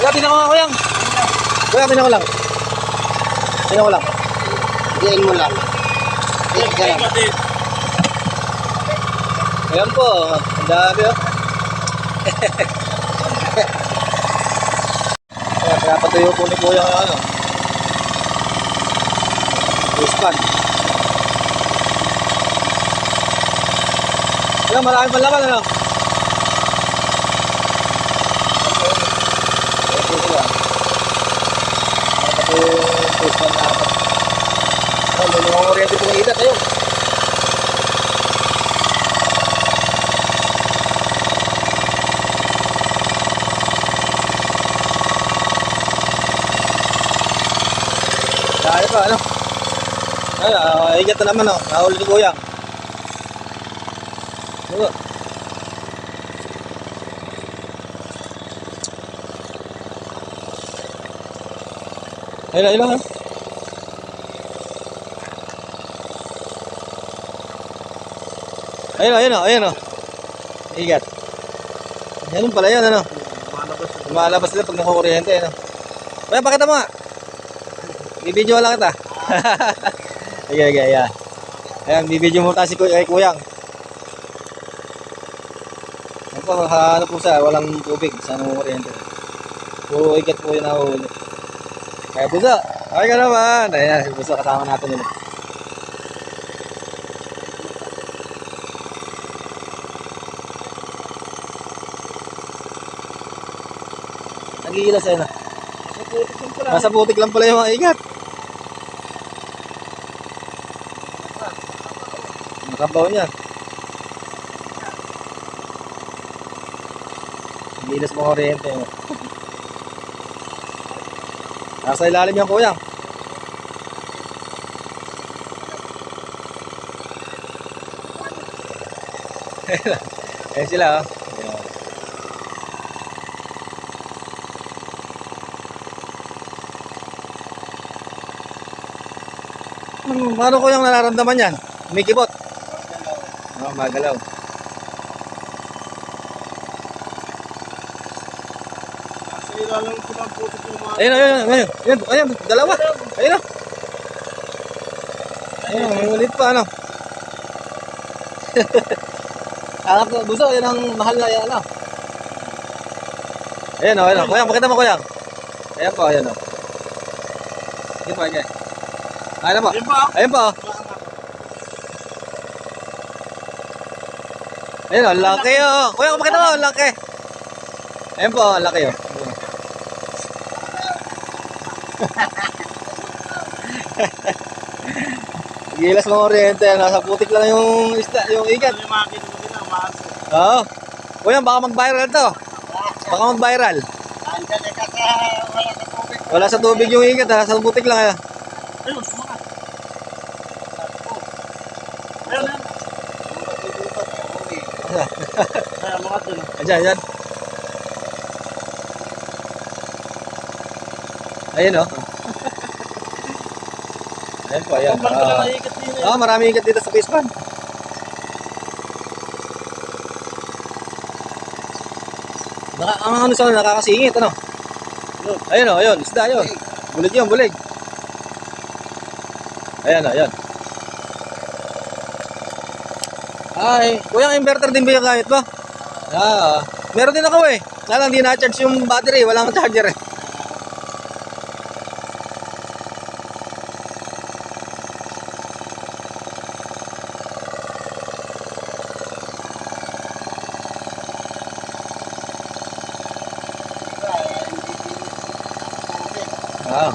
Kuya, tingnan ko nga kuyang. Kuya, tingnan ko lang. Tingnan ko lang. Diyan mo lang. Diyan ka lang. Ayan po, ang dami oh. Ayan, kaya patuyo po ni Kuya ano. Pispan. Ayan, marami pa laman ano. Ayan po sila. Kaya patuyo pispan na apat. Ayan, may mga kuryente po ng ilat. Ayun. Kaya pa, ano? Ay, uh, igat na naman, oh. Nahuli ni Kuya. Ano? Ayun, ayun lang, oh. Ayun, ayun, ayun, oh. Igat. Ganun pala yan, ano? Lumalabas sila pag nakukuryente, ano? Kaya, pakita mo nga. Bibidyo lang kita. Sige, sige, ayan. Ayan, bibidyo mo tayo si kay Kuyang. Ayan po, ano po siya, walang tubig sa anong kuryente. Puro ikat po yun nahuli. Kaya busa, okay ka naman. Ayan, si busa kasama natin yun. Nagigilas ayun ah. Nasa butik lang pala yung mga igat. Nakabaw niya. Gilas mo kuryente. mo. Nasa ilalim yung kuya. Ayan sila oh. Ayan. Paano ko yung nararamdaman yan? Umikibot. Oh, magalaw. Ayun, ayun, ayun, ayun, ayun, dalawa. Ayun na. Ayun, may ulit pa, ano. Alam ko, buso, yan ang mahal na yan, ano. Ayun, oh, ayun, oh. Kuyang, pakita mo, kuyang. Ayan po, ayun, oh. Sige po. Ayun po. Ayun po. oh. Ayun, oh, laki, oh. Kuyang, pakita mo, laki. Ayun po, laki, oh. Gilas mga oriente, nasa putik lang yung isda, yung ikat. Oo. Kuya, baka mag-viral to. Baka mag-viral. Andiyan ka sa wala sa tubig. Wala sa tubig yung ikat, nasa putik lang. Ha? Ayun, sumakas. Ayun, ayun. Kaya mga dun. Ayan, ayan. Ayun, oh. Ayan po, ayan. Ah, pala naiikat din eh. Ah, marami ikat dito sa Pispan. Naka, ang ano sa nakakasingit, ano? Ayun o, ayun, isda yun. Bulig yun, bulig. Ayan o, ayan. Ay, kuya, inverter din ba yung gamit mo? Ah, meron din ako eh. Kaya lang, di na-charge yung battery, walang charger eh. Ah.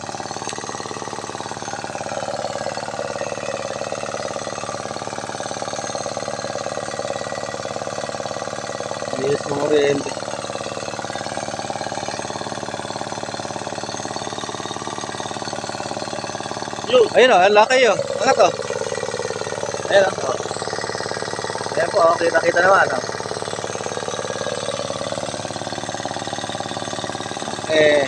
Yes, mga. Yun. Ayun o, ang laki yun. Ano to? Ayun o. Ayan po, oh, kita-kita naman. Oh. Eh,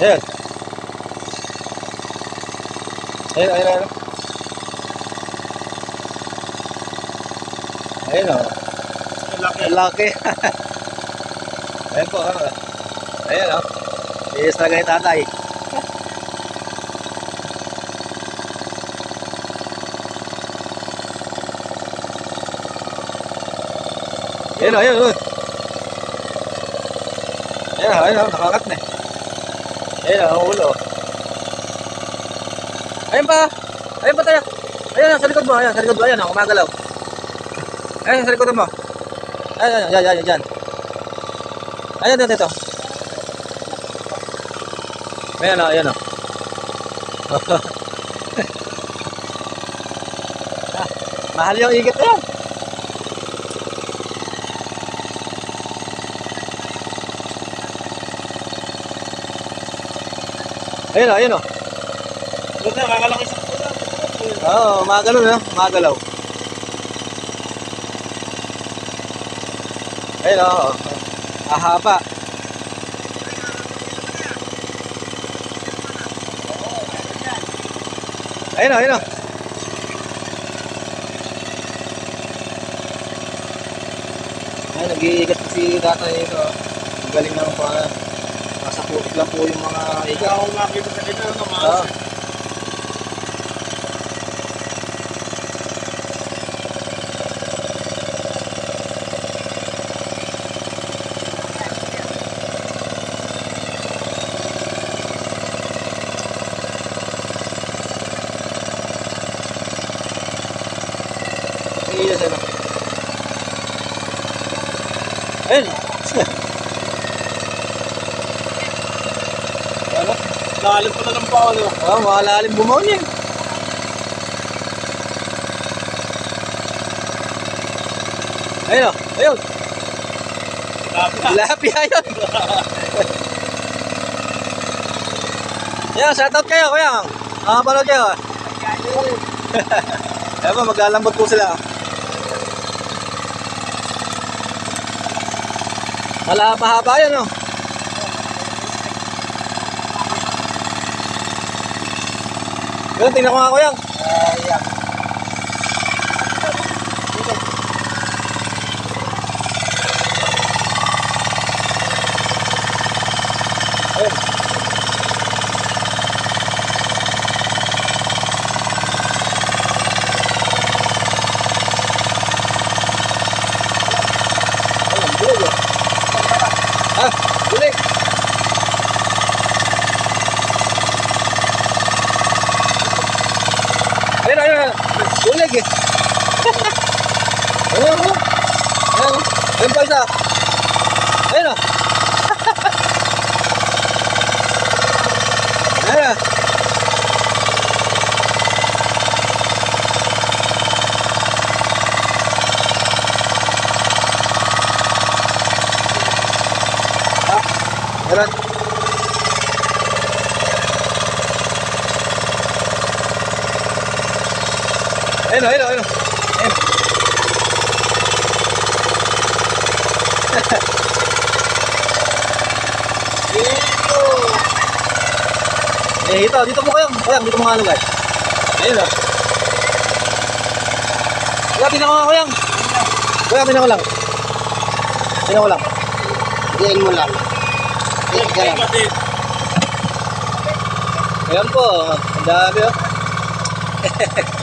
Ayan. Ayun, ayun, ayun. Ayun o. Laki. Ang laki. Ayan po. Ano. Ayan o. Iis talaga ni tatay. Ayun o, ayun o. Ayan o, ayun o. Nakakat na eh. Ayun ang ulo. Ayun pa. Ayun pa tayo. Ayun, sa likod mo. Ayun, sa likod mo. Ayun kumagalaw. Ayun, sa likod mo. Ayun, ayun, ayun, ayun, dyan. Ayun, dito, dito. Ayan o, ayan o. Ah, Mahal yung igit na yan. Ayun o, ayun o. Doon na, kakalaki sa. Oo, magalaw na, magalaw. Ayun o, ahaba. Ayun o, ayun o. Ay, nag-iigat si tatay ito. Ang galing naman po. Ah. Putik lang po yung mga Ikaw ako makita sa kanya, ano, Oo. maas. Ayun, ayun. Ayun. Ano? Lalim pa na ng pao, ano? Oh, makalalim bumaon yan. Ayun ayun. Labi na. Lapi ayun. Yan, shoutout kayo, kuya. Nakapanood kayo. Ayun po, maglalambot po sila. Malahaba-haba yan, oh. Yun, tingnan ko nga, kuya. Ayan. Ayun. Ayun, bulig, oh. Ah, bulig. Ayun, ayun, ayun. Bulig, eh. Ayun, ayun. Ayun, ayun pa isa. Ayun, oh. Ayun. Ah, meron. Ayun, ayun, ayun. Ayun. Dito. Eh, ito, dito po kayo. Kuyang, dito mga lugar. Ayun o. Kuya, tinan ko nga, kuyang. Kuya, tinan lang. Tinan ko lang. Diyan mo lang. Eh, ganun. oh. Ayan po, ang dami o.